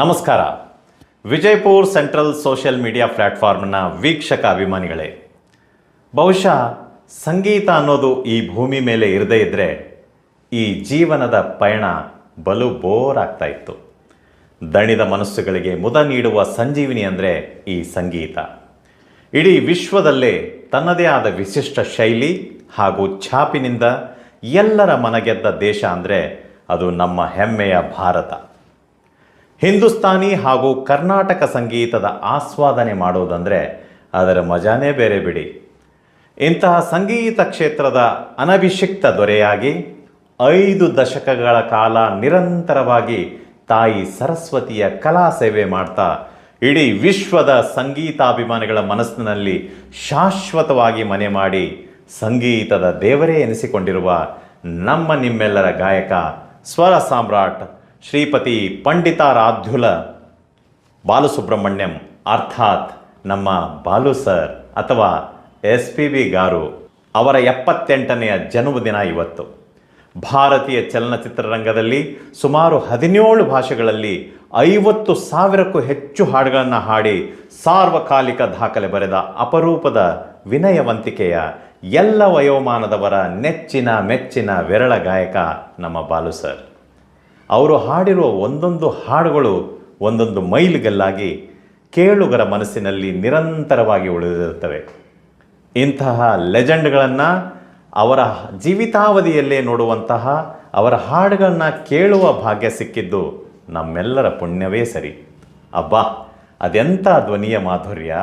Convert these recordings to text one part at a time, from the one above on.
ನಮಸ್ಕಾರ. Vijayapur central social media ಪ್ಲ್ಯಾಟ್ಫಾರ್ಮ್ನ ವೀಕ್ಷಕ ಅಭಿಮಾನಿಗಳೇ, ಬಹುಶಃ ಸಂಗೀತ ಅನ್ನೋದು ಈ ಭೂಮಿ ಮೇಲೆ ಇರದೇ ಇದ್ದರೆ ಈ ಜೀವನದ ಪಯಣ ಬಲು ಬೋರ್ ಆಗ್ತಾ ಇತ್ತು. ದಣಿದ ಮನಸ್ಸುಗಳಿಗೆ ಮುದ ನೀಡುವ ಸಂಜೀವಿನಿ ಅಂದರೆ ಈ ಸಂಗೀತ. ಇಡೀ ವಿಶ್ವದಲ್ಲೇ ತನ್ನದೇ ಆದ ವಿಶಿಷ್ಟ ಶೈಲಿ ಹಾಗೂ ಛಾಪಿನಿಂದ ಎಲ್ಲರ ಮನಗೆದ್ದ ದೇಶ ಅಂದರೆ ಅದು ನಮ್ಮ ಹೆಮ್ಮೆಯ ಭಾರತ. ಹಿಂದೂಸ್ತಾನಿ ಹಾಗೂ ಕರ್ನಾಟಕ ಸಂಗೀತದ ಆಸ್ವಾದನೆ ಮಾಡೋದಂದರೆ ಅದರ ಮಜಾನೇ ಬೇರೆ ಬಿಡಿ. ಇಂತಹ ಸಂಗೀತ ಕ್ಷೇತ್ರದ ಅನಭಿಷಿಕ್ತ ದೊರೆಯಾಗಿ ಐದು ದಶಕಗಳ ಕಾಲ ನಿರಂತರವಾಗಿ ತಾಯಿ ಸರಸ್ವತಿಯ ಕಲಾ ಸೇವೆ ಮಾಡ್ತಾ ಇಡೀ ವಿಶ್ವದ ಸಂಗೀತಾಭಿಮಾನಿಗಳ ಮನಸ್ಸಿನಲ್ಲಿ ಶಾಶ್ವತವಾಗಿ ಮನೆ ಮಾಡಿ ಸಂಗೀತದ ದೇವರೇ ಎನಿಸಿಕೊಂಡಿರುವ ನಮ್ಮ ನಿಮ್ಮೆಲ್ಲರ ಗಾಯಕ ಸ್ವರ ಸಾಮ್ರಾಟ್ ಶ್ರೀಪತಿ ಪಂಡಿತಾರಾಧ್ಯುಲ ಬಾಲಸುಬ್ರಹ್ಮಣ್ಯಂ, ಅರ್ಥಾತ್ ನಮ್ಮ ಬಾಲು ಸರ್ ಅಥವಾ ಎಸ್ ಪಿ ವಿ ಗಾರು ಅವರ ಎಪ್ಪತ್ತೆಂಟನೆಯ ಜನ್ಮದಿನ ಇವತ್ತು. ಭಾರತೀಯ ಚಲನಚಿತ್ರರಂಗದಲ್ಲಿ ಸುಮಾರು ಹದಿನೇಳು ಭಾಷೆಗಳಲ್ಲಿ ಐವತ್ತು ಸಾವಿರಕ್ಕೂ ಹೆಚ್ಚು ಹಾಡುಗಳನ್ನು ಹಾಡಿ ಸಾರ್ವಕಾಲಿಕ ದಾಖಲೆ ಬರೆದ ಅಪರೂಪದ ವಿನಯವಂತಿಕೆಯ ಎಲ್ಲ ವಯೋಮಾನದವರ ನೆಚ್ಚಿನ ಮೆಚ್ಚಿನ ವಿರಳ ಗಾಯಕ ನಮ್ಮ ಬಾಲು ಸರ್. ಅವರು ಹಾಡಿರುವ ಒಂದೊಂದು ಹಾಡುಗಳು ಒಂದೊಂದು ಮೈಲಿಗಲ್ಲಾಗಿ ಕೇಳುಗರ ಮನಸ್ಸಿನಲ್ಲಿ ನಿರಂತರವಾಗಿ ಉಳಿದಿರುತ್ತವೆ. ಇಂತಹ ಲೆಜೆಂಡ್ಗಳನ್ನು ಅವರ ಜೀವಿತಾವಧಿಯಲ್ಲೇ ನೋಡುವಂತಹ ಅವರ ಹಾಡುಗಳನ್ನ ಕೇಳುವ ಭಾಗ್ಯ ಸಿಕ್ಕಿದ್ದು ನಮ್ಮೆಲ್ಲರ ಪುಣ್ಯವೇ ಸರಿ. ಅಬ್ಬಾ ಅದೆಂಥ ಧ್ವನಿಯ ಮಾಧುರ್ಯ.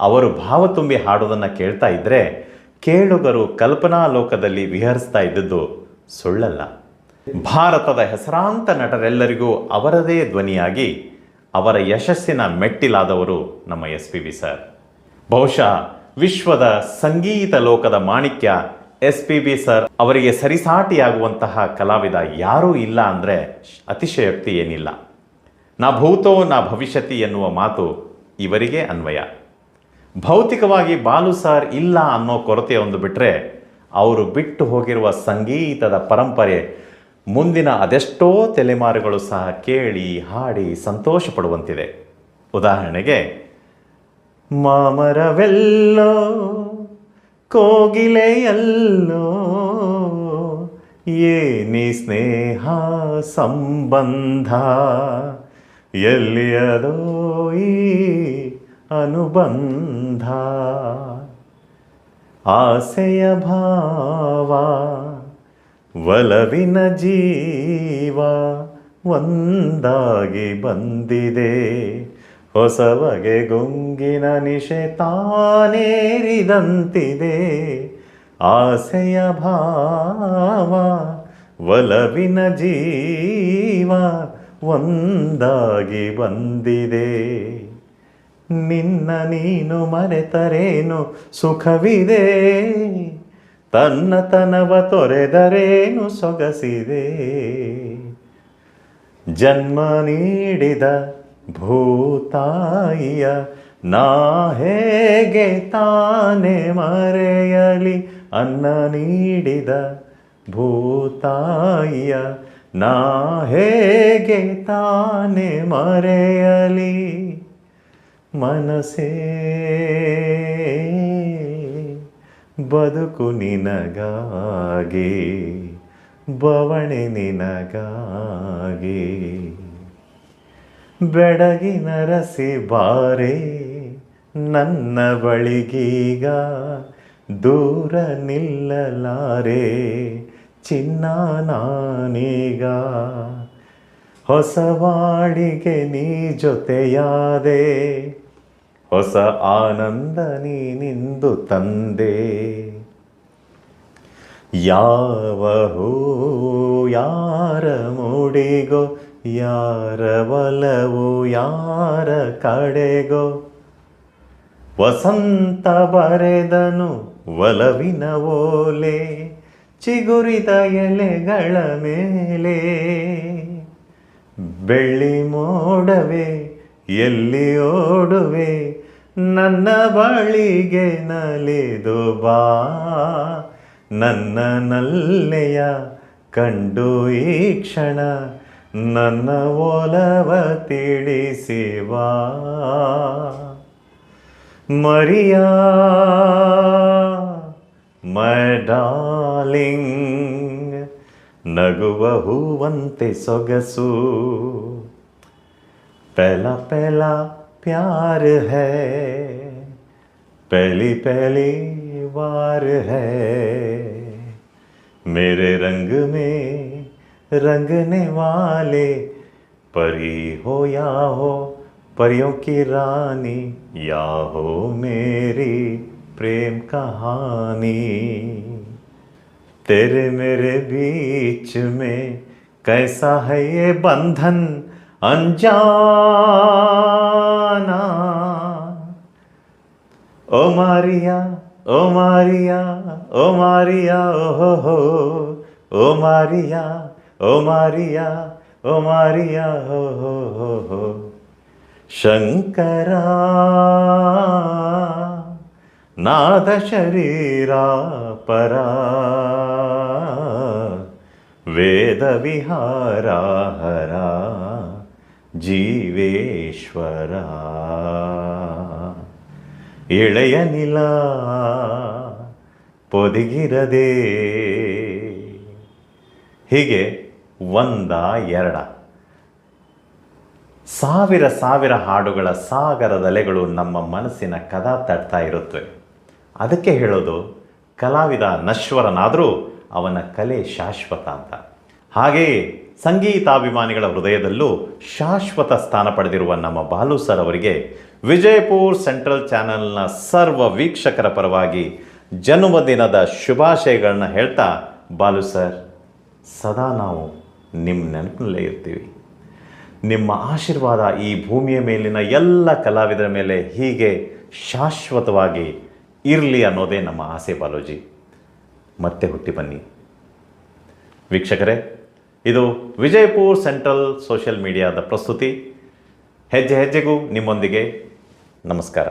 ಅವರು ಭಾವ ತುಂಬಿ ಹಾಡೋದನ್ನು ಕೇಳ್ತಾ ಇದ್ದರೆ ಕೇಳುಗರು ಕಲ್ಪನಾ ಲೋಕದಲ್ಲಿ ವಿಹರಿಸ್ತಾ ಇದ್ದದ್ದು ಸುಳ್ಳಲ್ಲ. ಭಾರತದ ಹೆಸರಾಂತ ನಟರೆಲ್ಲರಿಗೂ ಅವರದೇ ಧ್ವನಿಯಾಗಿ ಅವರ ಯಶಸ್ಸಿನ ಮೆಟ್ಟಿಲಾದವರು ನಮ್ಮ ಎಸ್ ಪಿ ಬಿ ಸರ್. ಬಹುಶಃ ವಿಶ್ವದ ಸಂಗೀತ ಲೋಕದ ಮಾಣಿಕ್ಯ ಎಸ್ ಪಿ ಬಿ ಸರ್ ಅವರಿಗೆ ಸರಿಸಾಟಿಯಾಗುವಂತಹ ಕಲಾವಿದ ಯಾರೂ ಇಲ್ಲ ಅಂದರೆ ಅತಿಶಯೋಕ್ತಿ ಏನಿಲ್ಲ. ನಾ ಭೂತೋ ನಾ ಭವಿಷ್ಯತಿ ಎನ್ನುವ ಮಾತು ಇವರಿಗೆ ಅನ್ವಯ. ಭೌತಿಕವಾಗಿ ಬಾಲು ಸರ್ ಇಲ್ಲ ಅನ್ನೋ ಕೊರತೆ ಒಂದು ಬಿಟ್ಟರೆ ಅವರು ಬಿಟ್ಟು ಹೋಗಿರುವ ಸಂಗೀತದ ಪರಂಪರೆ ಮುಂದಿನ ಅದೆಷ್ಟೋ ತಲೆಮಾರುಗಳು ಸಹ ಕೇಳಿ ಹಾಡಿ ಸಂತೋಷ ಪಡುವಂತಿದೆ ಉದಾಹರಣೆಗೆ, ಮಾಮರವೆಲ್ಲೋ, ಕೋಗಿಲೆಯಲ್ಲೋ, ಏನಿ ಸ್ನೇಹ ಸಂಬಂಧ, ಎಲ್ಲಿಯದೋ ಈ ಅನುಬಂಧ. ಆಸೆಯ ಭಾವ ಒಲವಿನ ಜೀವ ಒಂದಾಗಿ ಬಂದಿದೆ. ಹೊಸವಗೆ ಗುಂಗಿನ ನಿಶೆ ತಾನೇರಿದಂತಿದೆ. ಆಸೆಯ ಭಾವ ಒಲವಿನ ಜೀವ ಒಂದಾಗಿ ಬಂದಿದೆ. ನಿನ್ನ ನೀನು ಮರೆತರೇನು ಸುಖವಿದೆ? ತನ್ನತನವ ತೊರೆದರೇನು ಸೊಗಸಿದೆ? ಜನ್ಮ ನೀಡಿದ ಭೂತಾಯಿಯ ನಾ ಹೇಗೆ ತಾನೆ ಮರೆಯಲಿ? ಅನ್ನ ನೀಡಿದ ಭೂತಾಯಿಯ ನಾ ಹೇಗೆ ತಾನೆ ಮರೆಯಲಿ? ಮನಸೇ ಬದುಕು ನಿನಗಾಗಿ, ಬವಣೆ ನಿನಗಾಗಿ. ಬೆಡಗಿ ನರಸಿ ಬಾರೆ, ನನ್ನ ಬಳಿಗೀಗ ದೂರ ನಿಲ್ಲಲಾರೆ, ಚಿನ್ನ ನಾನೀಗ. ಹೊಸವಾಡಿಗೆ ನೀ ಜೊತೆಯಾದೆ ಹೊಸ ಆನಂದ ನೀನಿಂದು ತಂದೆ. ಯಾವ ಹೂ ಯಾರ ಮೂಡಿಗೋ, ಯಾರ ಒಲವು ಯಾರ ಕಡೆಗೋ. ವಸಂತ ಬರೆದನು ಒಲವಿನ ಓಲೆ, ಚಿಗುರಿದ ಎಲೆಗಳ ಮೇಲೆ. ಬೆಳ್ಳಿ ಮೋಡವೆ, ಎಲ್ಲಿ ಓಡುವೆ ನನ್ನ ಬಳಿಗೆ ನಲಿದುಬಾ ನನ್ನ ನಲ್ಲೆಯ ಕಂಡು ಈ ಕ್ಷಣ ನನ್ನ ಒಲವ ತಿಳಿಸಿವ. ಮರಿಯಾ, ಮೈ ನಗುವ ಹೂವಂತೆ ಸೊಗಸು. ಪೆಲ ಪೆಲ प्यार है। पहली पहली बार है। मेरे रंग में रंगने वाले परी हो या हो, परियों की रानी, या हो मेरी प्रेम कहानी। तेरे मेरे बीच में कैसा है ये बंधन, अनजाना? জানা ও মারিয়া ও মারিয়া ও মারিয়া ও হো ও মারিয়া ও মারিয়া ও মারিয়া হো হো হো হো ಶಂಕರಾ ನಾದ ಶರೀರಾ ಪರ ವೇದ ವಿಹಾರ ಹರಾ ಜೀವೇಶ್ವರ. ಎಳೆಯ ನಿಲ ಪೊದಿಗಿರದೆ. ಹೀಗೆ ಒಂದ ಎರಡ. ಸಾವಿರ ಸಾವಿರ ಹಾಡುಗಳ ಸಾಗರದಲೆಗಳು ನಮ್ಮ ಮನಸ್ಸಿನ ಕದ ತಟ್ತಾ ಇರುತ್ತವೆ. ಅದಕ್ಕೆ ಹೇಳೋದು, ಕಲಾವಿದ ನಶ್ವರನಾದರೂ ಅವನ ಕಲೆ ಶಾಶ್ವತ ಅಂತ. ಹಾಗೆಯೇ ಸಂಗೀತಾಭಿಮಾನಿಗಳ ಹೃದಯದಲ್ಲೂ ಶಾಶ್ವತ ಸ್ಥಾನ ಪಡೆದಿರುವ ನಮ್ಮ ಬಾಲು ಸರ್ ಅವರಿಗೆ ವಿಜಯಪುರ್ ಸೆಂಟ್ರಲ್ ಚಾನೆಲ್ನ ಸರ್ವ ವೀಕ್ಷಕರ ಪರವಾಗಿ ಜನ್ಮದಿನದ ಶುಭಾಶಯಗಳನ್ನ ಹೇಳ್ತಾ ಬಾಲು ಸರ್, ಸದಾ ನಾವು ನಿಮ್ಮ ನೆನಪಿನಲ್ಲೇ ಇರ್ತೀವಿ. ನಿಮ್ಮ ಆಶೀರ್ವಾದ ಈ ಭೂಮಿಯ ಮೇಲಿನ ಎಲ್ಲ ಕಲಾವಿದರ ಮೇಲೆ ಹೀಗೆ ಶಾಶ್ವತವಾಗಿ ಇರಲಿ ಅನ್ನೋದೇ ನಮ್ಮ ಆಸೆ ಬಾಲೋಜಿ. ಮತ್ತೆ ಹುಟ್ಟಿ ಬನ್ನಿ. ವೀಕ್ಷಕರೇ ಇದು ವಿಜಯಪುರ್ ಸೆಂಟ್ರಲ್ ಸೋಷಿಯಲ್ ಮೀಡಿಯಾದ ಪ್ರಸ್ತುತಿ. ಹೆಜ್ಜೆ ಹೆಜ್ಜೆಗೂ ನಿಮ್ಮೊಂದಿಗೆ ನಮಸ್ಕಾರ.